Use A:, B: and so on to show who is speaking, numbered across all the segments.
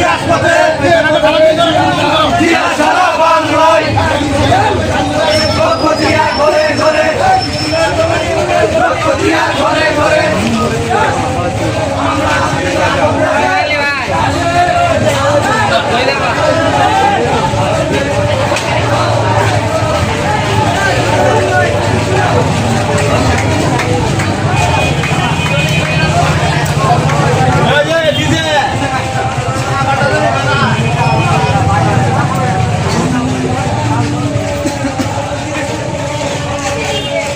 A: রাজপথে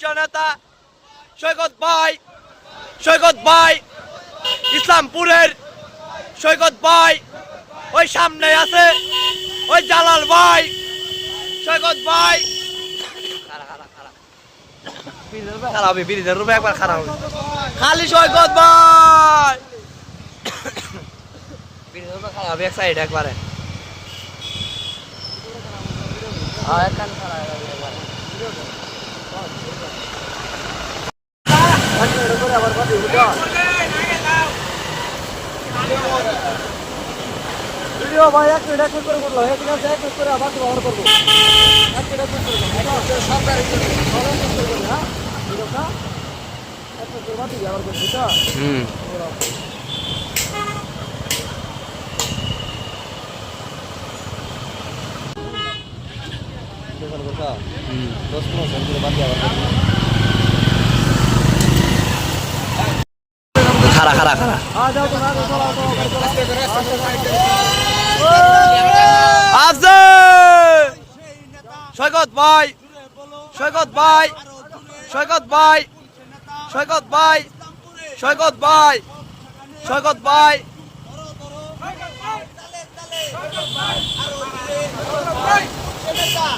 B: কোন নেতা সৈকত ভাই সৈকত ভাই, ইসলামপুরের সৈকত ভাই, ওই সামনে আছে, ওই জালাল ভাই, সৈকত ভাই। খারাপ একবার খারাপ খালি সৈকত ভাই। খারাপ এক সাইড একবারে। ভিডিও ভাই এক মিনিট এক মিনিট করে করল ঠিক আছে এক মিনিট করে আবার ব্যবহার করব এক মিনিট এক মিনিট করে সব গাড়ি করে হ্যাঁ ভিডিওটা এক মিনিট করে ব্যবহার করছি তো হুম। দশ পনেরো সেকেন্ড বাদ ব্যবহার করব খারা খারা খারা আছে সৈকত ভাই সৈকত ভাই সৈকত ভাই। সৈকত ভাই সৈকত ভাই সৈকত ভাই সৈকত ভাই।